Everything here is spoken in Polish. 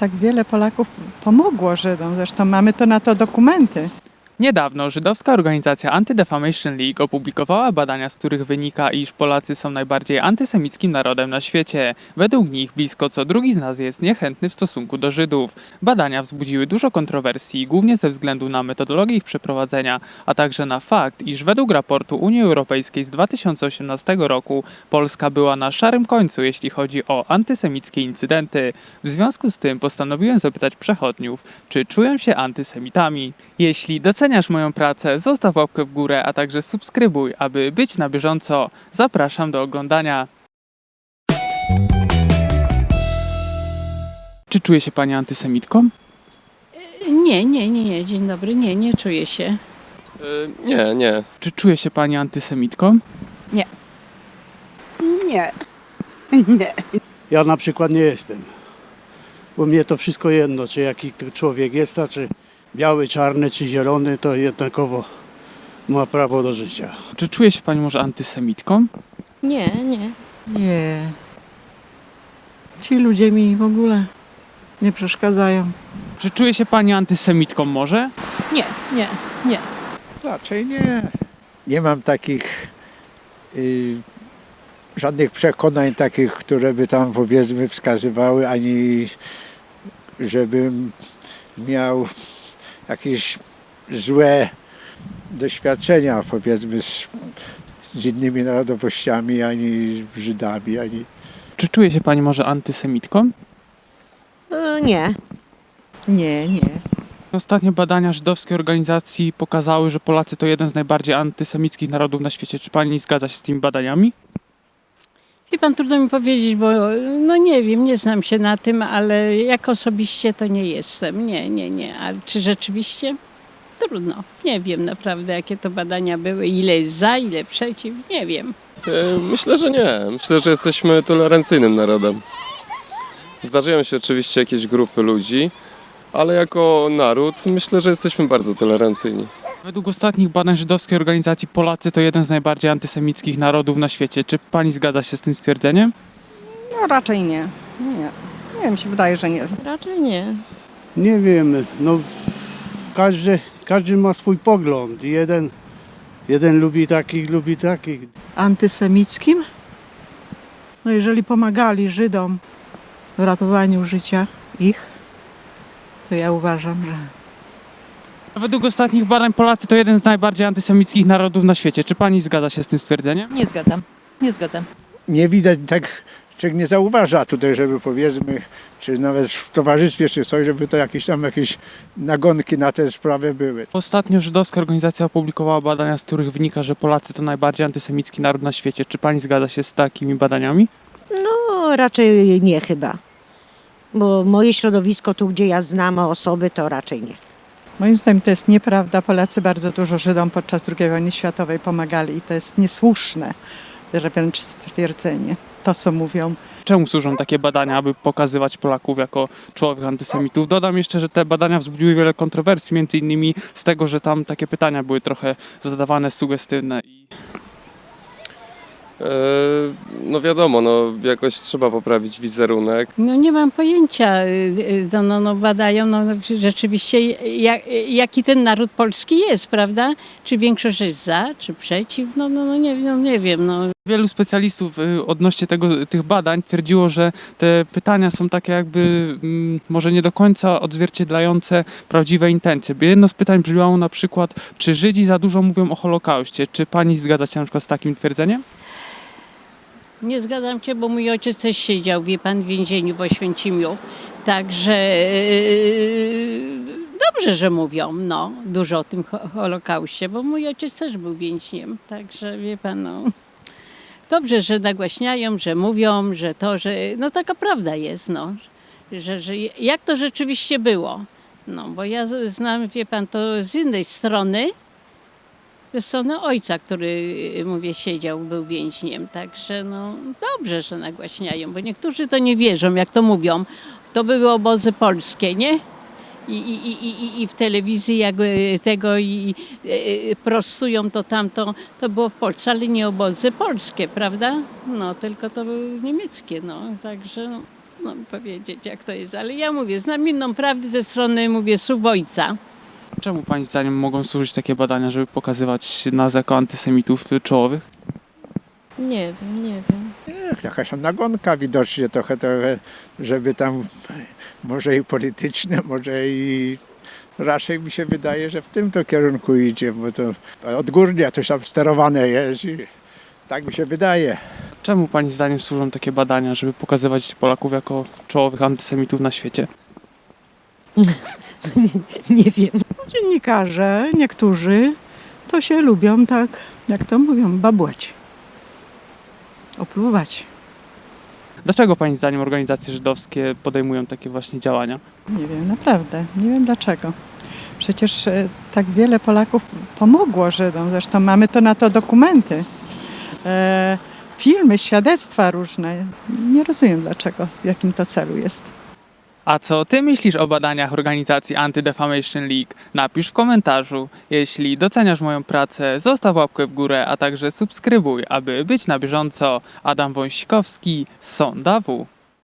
tak wiele Polaków pomogło Żydom. Zresztą mamy to na to dokumenty. Niedawno żydowska organizacja Anti-Defamation League opublikowała badania, z których wynika, iż Polacy są najbardziej antysemickim narodem na świecie. Według nich blisko co drugi z nas jest niechętny w stosunku do Żydów. Badania wzbudziły dużo kontrowersji, głównie ze względu na metodologię ich przeprowadzenia, a także na fakt, iż według raportu Unii Europejskiej z 2018 roku Polska była na szarym końcu, jeśli chodzi o antysemickie incydenty. W związku z tym postanowiłem zapytać przechodniów, czy czują się antysemitami. Jeśli doceniasz moją pracę, zostaw łapkę w górę, a także subskrybuj, aby być na bieżąco. Zapraszam do oglądania. Czy czuje się Pani antysemitką? Nie, nie, nie, nie, dzień dobry, nie, nie czuję się. Y, Nie, nie. Czy czuje się Pani antysemitką? Nie. Nie. Ja na przykład nie jestem. Bo mnie to wszystko jedno, czy jaki człowiek jest, a czy biały, czarny, czy zielony, to jednakowo ma prawo do życia. Czy czuje się Pani może antysemitką? Nie, nie. Nie. Ci ludzie mi w ogóle nie przeszkadzają. Czy czuje się Pani antysemitką może? Nie, nie, nie. Raczej nie. Nie mam takich y, żadnych przekonań takich, które by tam powiedzmy wskazywały, ani żebym miał jakieś złe doświadczenia powiedzmy z, z innymi narodowościami, ani z Żydami, ani Czy czuje się Pani może antysemitką? E, Nie. Nie, nie. Ostatnie badania żydowskiej organizacji pokazały, że Polacy to jeden z najbardziej antysemickich narodów na świecie. Czy Pani zgadza się z tymi badaniami? Wie pan, trudno mi powiedzieć, bo no nie wiem, nie znam się na tym, ale jak osobiście to nie jestem. Nie, nie, nie. A czy rzeczywiście? Trudno. Nie wiem naprawdę, jakie to badania były, ile jest za, ile przeciw, nie wiem. Y, Myślę, że nie. Myślę, że jesteśmy tolerancyjnym narodem. Zdarzają się oczywiście jakieś grupy ludzi, ale jako naród myślę, że jesteśmy bardzo tolerancyjni. Według ostatnich badań żydowskiej organizacji Polacy to jeden z najbardziej antysemickich narodów na świecie. Czy Pani zgadza się z tym stwierdzeniem? No raczej nie. Nie. Nie wiem, się wydaje, że nie. Raczej nie. Nie wiem, no każdy, każdy ma swój pogląd. Jeden, jeden lubi takich, lubi takich. Antysemickim? No jeżeli pomagali Żydom w ratowaniu życia ich, to ja uważam, że Według ostatnich badań Polacy to jeden z najbardziej antysemickich narodów na świecie. Czy Pani zgadza się z tym stwierdzeniem? Nie zgadzam. Nie zgadzam. nie widać tak, czego nie zauważa tutaj, żeby powiedzmy, czy nawet w towarzystwie, czy coś, żeby to jakieś tam jakieś nagonki na tę sprawę były. Ostatnio żydowska organizacja opublikowała badania, z których wynika, że Polacy to najbardziej antysemicki naród na świecie. Czy Pani zgadza się z takimi badaniami? No raczej nie chyba. Bo moje środowisko, tu gdzie ja znam osoby, to raczej nie. Moim zdaniem to jest nieprawda. Polacy bardzo dużo Żydom podczas II wojny światowej pomagali i to jest niesłuszne, wręcz stwierdzenie. To, co mówią Czemu służą takie badania, aby pokazywać Polaków jako czołowych antysemitów? Dodam jeszcze, że te badania wzbudziły wiele kontrowersji, między innymi z tego, że tam takie pytania były trochę zadawane sugestywne. Y, No wiadomo, no jakoś trzeba poprawić wizerunek. No nie mam pojęcia, y, y, no, no, no badają no, rzeczywiście jak, jaki ten naród polski jest, prawda? Czy większość jest za, czy przeciw? No, no, no, nie, no nie wiem, no. Wielu specjalistów y, odnośnie tego, tych badań twierdziło, że te pytania są takie jakby mm, może nie do końca odzwierciedlające prawdziwe intencje. Jedno z pytań brzmiało na przykład, czy Żydzi za dużo mówią o Holokauście? Czy pani zgadza się na przykład z takim twierdzeniem? Nie zgadzam się, bo mój ojciec też siedział, wie pan, w więzieniu w Oświęcimiu. Także yy, dobrze, że mówią, no, dużo o tym ho- Holokauście, bo mój ojciec też był więźniem. Także wie pan, no. Dobrze, że nagłaśniają, że mówią, że to, że. No taka prawda jest, no. Że, że jak to rzeczywiście było. No, bo ja znam, wie pan, to z innej strony, ze strony ojca, który, y, mówię, siedział, był więźniem. Także no dobrze, że nagłaśniają, bo niektórzy to nie wierzą, jak to mówią. To były obozy polskie, nie? I, i, i, i, i w telewizji jak y, tego i y, prostują to tamto, to było w Polsce, ale nie obozy polskie, prawda? No, tylko to były niemieckie, no. Także no, mi powiedzieć, jak to jest, ale ja mówię, znam inną prawdę ze strony, mówię, słów ojca. Czemu pani zdaniem mogą służyć takie badania, żeby pokazywać nas jako antysemitów czołowych? Nie wiem, nie wiem. Ech, jakaś nagonka widocznie trochę, trochę, żeby tam może i polityczne, może i raczej mi się wydaje, że w tym to kierunku idzie, bo to odgórnie coś tam sterowane jest i tak mi się wydaje. Czemu pani zdaniem służą takie badania, żeby pokazywać Polaków jako czołowych antysemitów na świecie? Nie wiem. Dziennikarze, niektórzy, to się lubią tak, jak to mówią, babłać. Opluwać. Dlaczego pani zdaniem organizacje żydowskie podejmują takie właśnie działania? Nie wiem, naprawdę, nie wiem dlaczego. Przecież e, tak wiele Polaków pomogło Żydom, zresztą mamy to na to dokumenty. E, filmy, świadectwa różne. Nie rozumiem dlaczego, w jakim to celu jest. A co ty myślisz o badaniach organizacji Anti-Defamation League? Napisz w komentarzu. Jeśli doceniasz moją pracę, zostaw łapkę w górę, a także subskrybuj, aby być na bieżąco. Adam Wąsikowski Sonda W.